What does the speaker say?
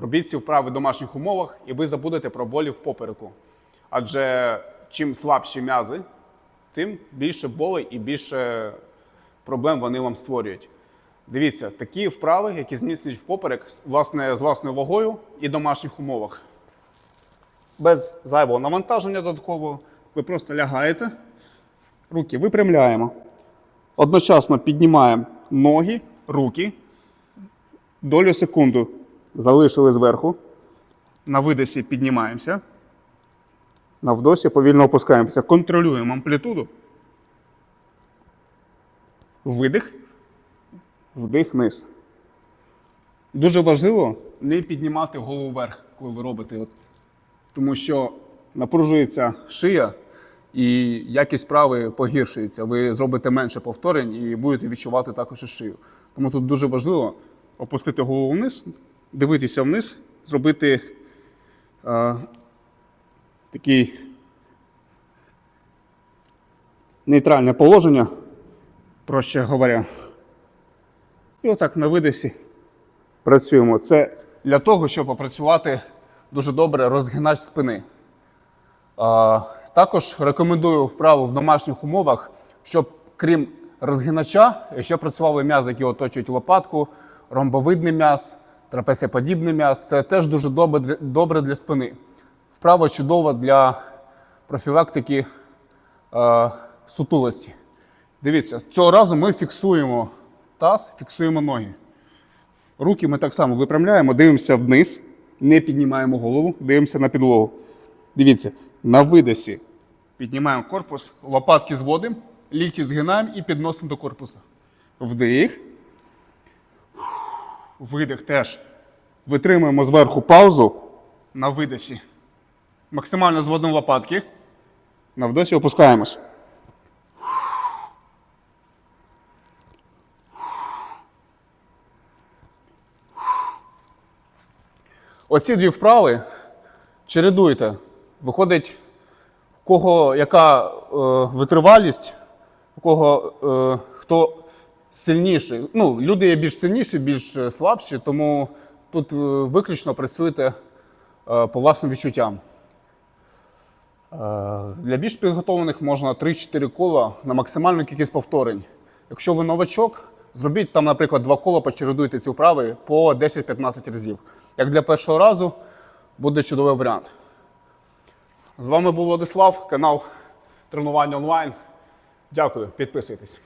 Робіть ці вправи в домашніх умовах, і ви забудете про болі в попереку. Адже чим слабші м'язи, тим більше болей і більше проблем вони вам створюють. Дивіться, такі вправи, які зміцнюють в поперек, власне, з власною вагою і домашніх умовах. Без зайвого навантаження додаткового, ви просто лягаєте, руки випрямляємо. Одночасно піднімаємо ноги, руки, долю секунду залишили зверху. На видосі піднімаємося. На вдосі повільно опускаємося. Контролюємо амплітуду. Видих, вдих вниз. Дуже важливо не піднімати голову вверх, коли ви робите. От. Тому що напружується шия і якість вправи погіршується. Ви зробите менше повторень і будете відчувати також і шию. Тому тут дуже важливо опустити голову вниз, дивитися вниз, зробити е, такий нейтральне положення, проще говоря. І отак на видисі працюємо. Це для того, щоб опрацювати дуже добре розгинач спини. А, також рекомендую вправу в домашніх умовах, щоб крім розгинача, ще працювали м'язи, які оточують лопатку, ромбовидний м'яз, трапеціоподібний м'яз. Це теж дуже добре для спини. Вправа чудова для профілактики е, сутулості. Дивіться, цього разу ми фіксуємо таз, фіксуємо ноги. Руки ми так само випрямляємо, дивимося вниз, не піднімаємо голову, дивимося на підлогу. Дивіться, на видосі піднімаємо корпус, лопатки зводимо, лікті згинаємо і підносимо до корпуса. Вдих. Видих теж. Витримуємо зверху паузу на видосі. Максимально зводимо лопатки. На вдосі опускаємось. Оці дві вправи чередуйте. Виходить, у кого яка е, витривалість, у кого е, хто сильніший. Ну, люди є більш сильніші, більш е, слабші, тому тут е, виключно працюєте е, по власним відчуттям. Для більш підготовлених можна 3-4 кола на максимальну кількість повторень. Якщо ви новачок, зробіть там, наприклад, два кола, почередуйте ці вправи по 10-15 разів. Як для першого разу, буде чудовий варіант. З вами був Владислав, канал Тренування онлайн. Дякую, підписуйтесь.